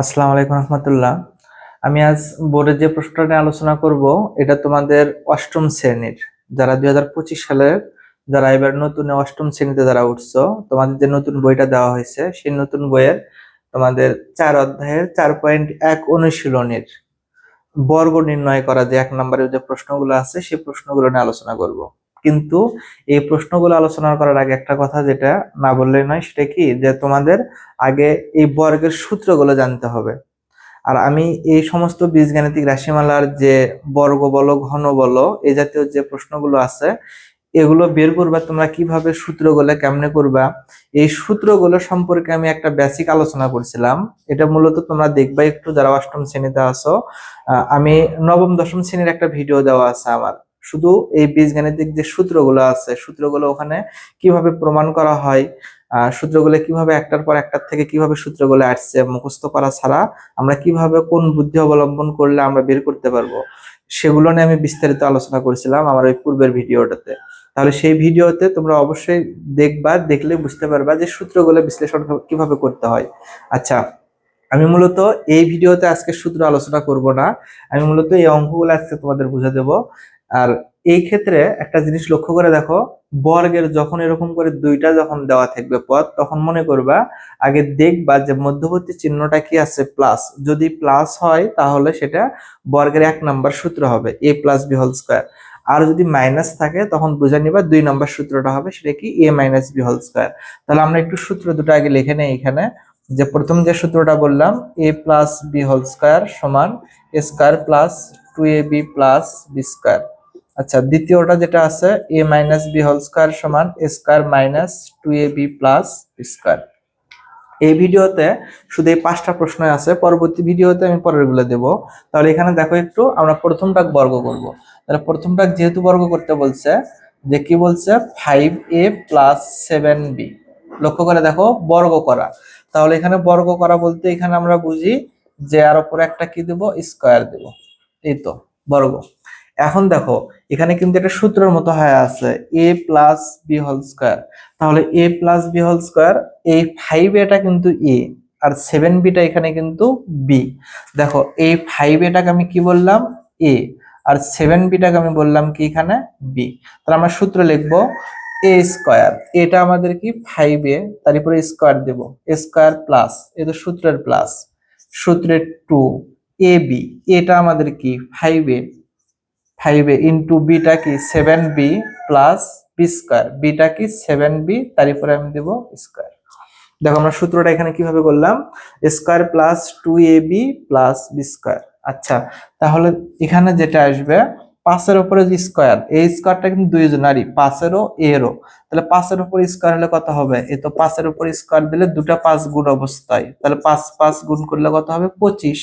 আসসালামু আলাইকুম রহমতুল্লাহ। আমি আজ বোর্ডের যে প্রশ্নটা নিয়ে আলোচনা করব, এটা তোমাদের অষ্টম শ্রেণির। যারা দুই হাজার পঁচিশ সালের যারা এবার নতুন অষ্টম শ্রেণীতে যারা উঠছো, তোমাদের যে নতুন বইটা দেওয়া হয়েছে, সেই নতুন বইয়ের তোমাদের চার অধ্যায়ের চার পয়েন্ট এক অনুশীলনের বর্গ নির্ণয় করা যে এক নম্বরের যে প্রশ্নগুলো আছে, সেই প্রশ্নগুলো নিয়ে আলোচনা করব। কিন্তু এই প্রশ্নগুলো আলোচনা করার আগে একটা কথা যেটা না বললে নয় সেটা কি? যে তোমাদের আগে এই বর্গের সূত্রগুলো জানতে হবে। আর আমি এই সমস্ত বীজগাণিতিক রাশিমালার যে বর্গ বলো ঘন বলো এই জাতীয় যে প্রশ্নগুলো আছে এগুলো বের করবা তোমরা কীভাবে সূত্রগুলো কেমনে করবা? এই সূত্রগুলো সম্পর্কে আমি একটা বেসিক আলোচনা করছিলাম। এটা মূলত তোমরা দেখবা একটু যারা অষ্টম শ্রেণীতে আছো। আহ, আমি নবম দশম শ্রেণির একটা ভিডিও দেওয়া আছে আমার। শুধু এই বীজগাণিতিক যে সূত্রগুলো আছে, সূত্রগুলো ওখানে কীভাবে প্রমাণ করা হয় সূত্রগুলো কীভাবে একটার পর একটার থেকে কীভাবে সূত্রগুলো আসছে, মুখস্থ করা ছাড়া আমরা কীভাবে কোন বুদ্ধি অবলম্বন করলে আমরা বের করতে পারব, সেগুলো নিয়ে আমি বিস্তারিত আলোচনা করেছিলাম আমার ওই পূর্বের ভিডিওটাতে। তাহলে সেই ভিডিওতে তোমরা অবশ্যই দেখবা, দেখলে বুঝতে পারবা যে সূত্রগুলো বিশ্লেষণ কীভাবে করতে হয়। আচ্ছা আমি মূলত এই ভিডিওতে আজকে সূত্র আলোচনা করব না, আমি মূলত এই অঙ্কগুলো আজকে তোমাদের বুঝে দেব। আর এই ক্ষেত্রে একটা জিনিস লক্ষ্য করে দেখো, বর্গের যখন এরকম করে দুইটা যখন দেওয়া থাকবে পদ তখন মনে করবা আগে দেখবা যে মধ্যবর্তী চিহ্নটা কি আছে প্লাস যদি প্লাস হয়, তাহলে সেটা বর্গের এক নাম্বার সূত্র হবে A plus B whole square আর যদি মাইনাস থাকে, তখন বুঝে নিবা দুই নাম্বার সূত্রটা হবে, সেটা কি A minus B whole square তাহলে আমরা একটু সূত্র দুটো আগে লিখে নেই এখানে, যে প্রথম যে সূত্রটা বললাম A plus B whole square সমান A square plus two A B plus B square আচ্ছা দ্বিতীয়টা যেটা আছে A minus B whole square সমান square minus two A B plus square এই ভিডিওতে শুধু এই পাঁচটা প্রশ্ন আছে, পরবর্তী ভিডিওতে আমি পরেরগুলো দেবো। তাহলে এখানে দেখো একটু, আমরা প্রথমটা বর্গ করব। তাহলে প্রথমটা যেহেতু বর্গ করতে বলছে, যে কি বলছে? Five A plus seven B লক্ষ্য করে দেখো, বর্গ করা। তাহলে এখানে বর্গ করা বলতে এখানে আমরা বুঝি যে আর উপরে একটা কি দেব? স্কোয়ার দেব। এই তো, বর্গ। এখন দেখো, এখানে কিন্তু একটা সূত্রের মতো হয়ে আছে A plus B whole square তাহলে A plus B whole square এই ফাইভ এটা কিন্তু এ আর সেভেন বিটা এখানে কিন্তু বি দেখো, এই ফাইভ এটাকে আমি কি বললাম? এ আর সেভেন বিটাকে আমি বললাম কি এখানে? বি তাহলে আমরা সূত্র লিখব এ স্কোয়ার এটা আমাদের কি? ফাইভ এ, তার উপরে স্কোয়ার দেব স্কোয়ার প্লাস এ তো সূত্রের প্লাস সূত্রের টু এ বি এটা আমাদের কি? ফাইভ এ ফাইভ ইন্টু বিটা কি seven B plus B square beta কি সেভেন বি তার উপরে আমি দেবো স্কোয়ার দেখো আমরা সূত্রটা এখানে কীভাবে করলাম? Square plus two A B plus B square আচ্ছা তাহলে এখানে যেটা আসবে, পাঁচের উপরে যে স্কোয়ার এই স্কোয়ারটা কিন্তু দুইজনারই পাঁচেরও এরও। তাহলে পাঁচের উপর স্কোয়ার হলে কত হবে? এ তো পাঁচের উপর স্কোয়ার দিলে দুটা পাঁচ গুণ অবস্থায়। তাহলে পাঁচ পাঁচ গুণ করলে কত হবে? পঁচিশ।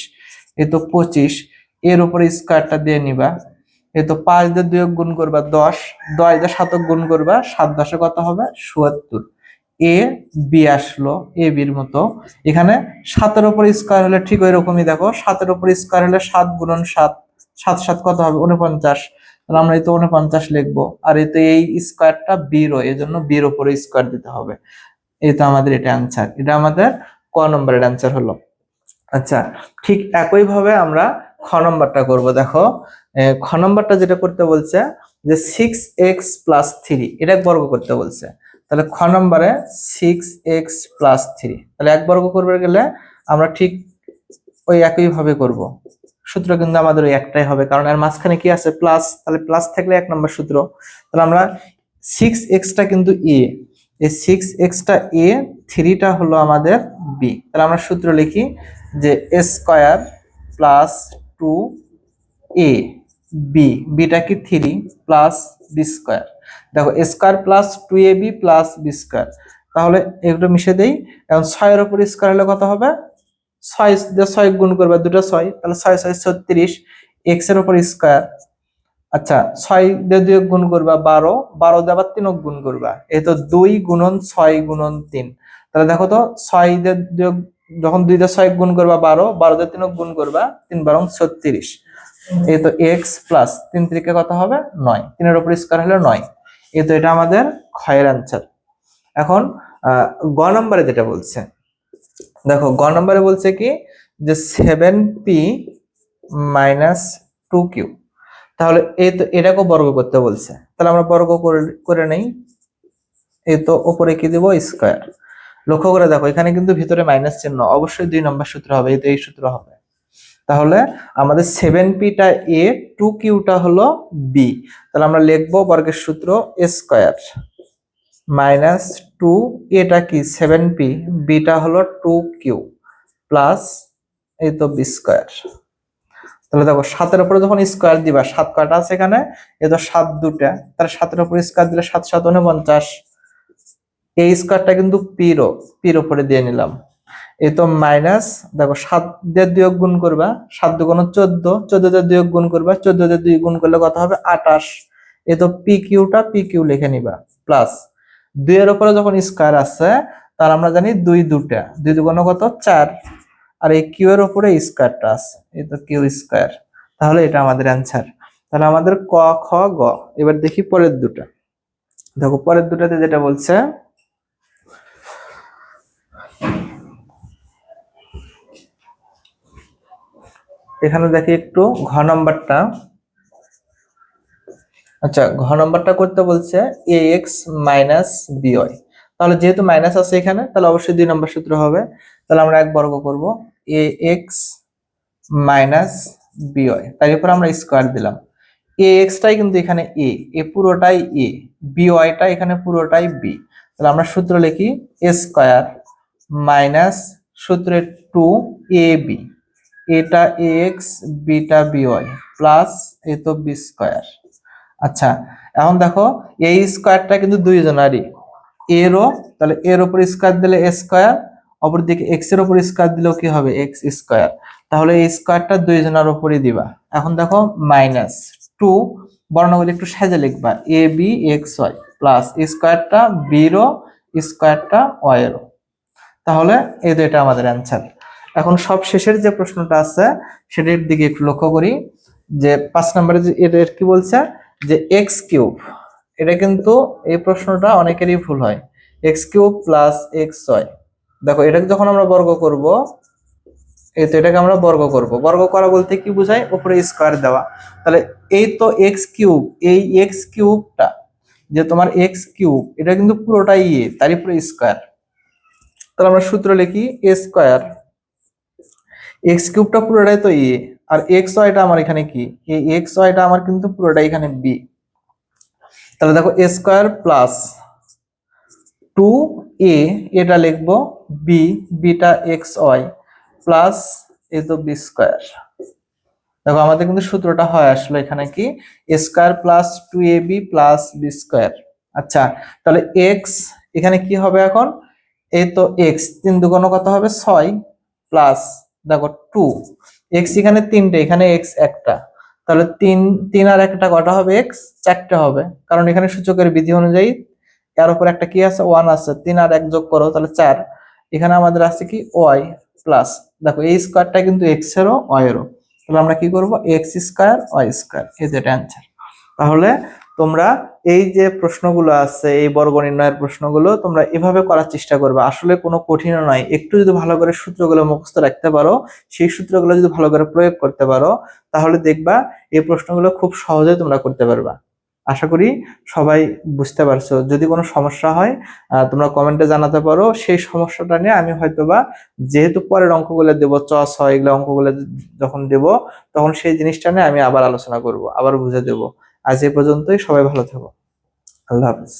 এ তো পঁচিশ। এর উপরে স্কোয়ারটা দিয়ে নিবা। এই তো পাঁচ দিয়ে দুই গুণ করবা দশ দশ দিয়ে সাতক গুণ করবা সাত দশে কত হবে? চুয়াত্তর এ বি আসলো, এ বির মতো। এখানে সাতের উপর স্কোয়ার হলে ঠিক ওই রকমই দেখো, সাতের উপর স্কোয়ার হলে সাত গুণন সাত সাত সাত কত হবে? উনপঞ্চাশ তাহলে আমরা এই তো উনপঞ্চাশ লিখব, আর এই তো এই স্কোয়ারটা বিরো এই জন্য বির উপরে স্কোয়ার দিতে হবে। এই তো আমাদের এটা অ্যান্সার এটা আমাদের ক নম্বরের অ্যান্সার হলো। আচ্ছা ঠিক একই ভাবে আমরা খ নম্বরটা করব, দেখো। খ নম্বরটা যেটা করতে বলছে, যে সিক্স এক্স প্লাস থ্রি এটা বর্গ করতে বলছে। তাহলে খ নম্বরে সিক্স এক্স প্লাস থ্রি তাহলে এক বর্গ করবে গেলে আমরা ঠিক ওই একই ভাবে করব। সূত্র কিন্তু আমাদের ওই একটাই হবে, কারণ এর মাঝখানে কি আছে? প্লাস তাহলে প্লাস থাকলে এক নম্বর সূত্র। তাহলে আমরা সিক্স এক্সটা কিন্তু এ এই সিক্স এক্সটা এ থ্রিটা হলো আমাদের বি তাহলে আমরা সূত্র লিখি যে A square plus two A B beta কি থ্রি প্লাস বি স্কোয়ার দেখো square plus two A B plus B square তাহলে এগুলো মিশে দেই। এখন ছয়ের উপর স্কোয়ার হলে কত হবে? ছয় ছয় গুণ করবে, দুটো ছয়, তাহলে ছয় ছয়, ছত্রিশ। এক্সের উপর স্কোয়ার আচ্ছা ছয় দিয়ে দুই গুণ করবা বারো। বারো দিয়ে আবার তিনক গুণ করবা। এই তো দুই গুণন ছয় গুণন তিন। তাহলে দেখো তো, ছয় দিয়ে যখন দুই দিয়ে ছয় গুণ করবা বারো বারো দিয়ে তিনক গুণ করবা তিন বারং ছত্রিশ। এই তো এক্স প্লাস তিন তিরিকে কত হবে? নয়। তিনের উপর স্কোয়ার হলে নয়। এই তো এটা আমাদের ক্ষয়ের অ্যান্সার এখন গ নম্বরে যেটা বলছে, দেখো, গ নম্বরে বলছে কি যে seven P minus two Q তাহলে এই তো এটাকেও বর্গ করতে বলছে। তাহলে আমরা বর্গ করে নেই। এই তো ওপরে কি দিব? স্কোয়ার লক্ষ্য করে দেখো, এখানে কিন্তু ভিতরে মাইনাস চিহ্ন। অবশ্যই দুই নম্বর সূত্র হবে এই তো এই সূত্র হবে। তাহলে আমাদের সেভেন পিটা এ টু কিউটা হলো বি তাহলে আমরা লিখব বর্গের সূত্র স্কোয়ার মাইনাস টু এটা কি সেভেন পি বিটা হলো টু কিউ প্লাস এই তো বি স্কোয়ার তাহলে দেখো সাতের উপরে যখন স্কোয়ার দিবা, সাত কয়টা আছে এখানে? এ তো সাত দুটা তাহলে সাতের উপরে স্কোয়ার দিলে সাত সাত উনপঞ্চাশ এই স্কোয়ারটা কিন্তু পিরো পির উপরে দিয়ে নিলাম। এই তো মাইনাস, দেখো সাত দিয়ে দুই গুণ করবা, সাত দুগুণ চোদ্দ চোদ্দ দিয়ে দুই গুণ করবা, চোদ্দ দিয়ে দুই গুণ করলে কত হবে? আটাশ এই তো পি কিউটা পি কিউ লিখে নিবা প্লাস দুইয়ের উপরে যখন স্কোয়ার আছে তার আমরা জানি দুই দুটা, দুই দুগুণ কত? চার। আর এই কিউ এর উপরে স্কোয়ারটা আছে, এই তো কিউ স্কোয়ার তাহলে এটা আমাদের অ্যান্সার তাহলে আমাদের ক, খ, গ, এবার দেখি পরের দুটা। দেখো পরের দুটাতে যেটা বলছে এখানে দেখি একটু ঘ নাম্বারটা। আচ্ছা ঘ নাম্বারটা করতে বলছে এ এক্স মাইনাস বিওয়াই তাহলে যেহেতু মাইনাস আছে এখানে, তাহলে অবশ্যই দুই নম্বর সূত্র হবে। তাহলে আমরা এক বর্গ করব এ এক্স মাইনাস বিওয়াই তার উপর আমরা স্কোয়ার দিলাম। এ এক্সটাই কিন্তু এখানে এ এ পুরোটাই এ বিওয়াইটা এখানে পুরোটাই বি তাহলে আমরা সূত্র লিখি এ স্কোয়ার মাইনাস সূত্রের টু এ বি এটা এক্স বিটা বিওয়াই প্লাস এ তো বি স্কোয়ার আচ্ছা এখন দেখো, এই স্কোয়ারটা কিন্তু দুইজনারই। এরও তাহলে এর উপর স্কোয়ার দিলে এ স্কোয়ার অপরদিকে এক্সের উপর স্কোয়ার দিলেও কি হবে? এক্স স্কোয়ার তাহলে এই স্কোয়ারটা দুইজনের উপরই দিবা। এখন দেখো মাইনাস টু বর্ণগুলি একটু সাজে লিখবা। A B X Y plus স্কোয়ারটা বিরও স্কোয়ারটা ওয়াইয়েরও তাহলে এই দুইটা আমাদের অ্যান্সার এখন সব শেষের যে প্রশ্নটা আছে, সেটার দিকে একটু লক্ষ্য করি, যে পাঁচ নম্বরে যে এটা কি বলছে? যে এক্স কিউব, এটা কিন্তু এই প্রশ্নটা অনেকেরই ভুল হয়। X cube plus X Y দেখো, এটাকে যখন আমরা বর্গ করব, এই তো এটাকে আমরা বর্গ করব। বর্গ করা বলতে কি বোঝায়? উপরে স্কোয়ার দেওয়া। তাহলে এই তো এক্স কিউব, এই এক্স কিউবটা, যে তোমার এক্স কিউব, এটা কিন্তু পুরোটাই এ, তারই উপরে স্কোয়ার তাহলে আমরা সূত্র লিখি এ স্কোয়ার এক্স কিউবটা পুরোটাই তো এ আর এক্স ওয়াইটা আমার এখানে কি? এই এক্স ওয়াইটা আমার কিন্তু পুরোটাই এখানে বি তাহলে দেখো A square plus two A এটা লিখব বি বিটা এক্স ওয়াই প্লাস এ তো বি স্কোয়ার দেখো আমাদের কিন্তু সূত্রটা হয় আসলে এখানে কি? A square plus two A B plus B square আচ্ছা তাহলে এক্স এখানে কি হবে এখন? এই তো এক্স তিন দুগুণ কত হবে? ছয় প্লাস দেখো টু এক্স এখানে তিনটে, এখানে এক্স একটা। তাহলে তিন তিন আর একটা কটা হবে এক্স চারটে হবে। কারণ এখানে সূচকের বিধি অনুযায়ী এর উপর একটা কি আছে? ওয়ান আছে। তিন আর এক যোগ করো, তাহলে চার। এখানে আমাদের আছে কি? ওয়াই প্লাস দেখো, এই স্কোয়ারটা কিন্তু এক্স এরও ওয়াই এরও। তাহলে আমরা কি করব? এক্স স্কোয়ার ওয়াই স্কোয়ার এই যেটা অ্যান্সার তাহলে তোমরা এই যে প্রশ্নগুলো আছে, এই বর্গ নির্ণয়ের প্রশ্নগুলো তোমরা এভাবে করার চেষ্টা করবে। আসলে কোনো কঠিন নয়। একটু যদি ভালো করে সূত্রগুলো মুখস্থ রাখতে পারো, সেই সূত্রগুলো যদি ভালো করে প্রয়োগ করতে পারো, তাহলে দেখবা এই প্রশ্নগুলো খুব সহজে তোমরা করতে পারবা। আশা করি সবাই বুঝতে পারছ। যদি কোনো সমস্যা হয় তোমরা কমেন্টে জানাতে পারো। সেই সমস্যাটা নিয়ে আমি হয়তোবা যেহেতু পরের অঙ্কগুলো দেবো চস হয় এগুলো অঙ্কগুলো যখন দেব, তখন সেই জিনিসটা নিয়ে আমি আবার আলোচনা করব, আবার বুঝে দেব। আজ এ পর্যন্তই সবাই ভালো থাকো। আল্লাহ হাফেজ।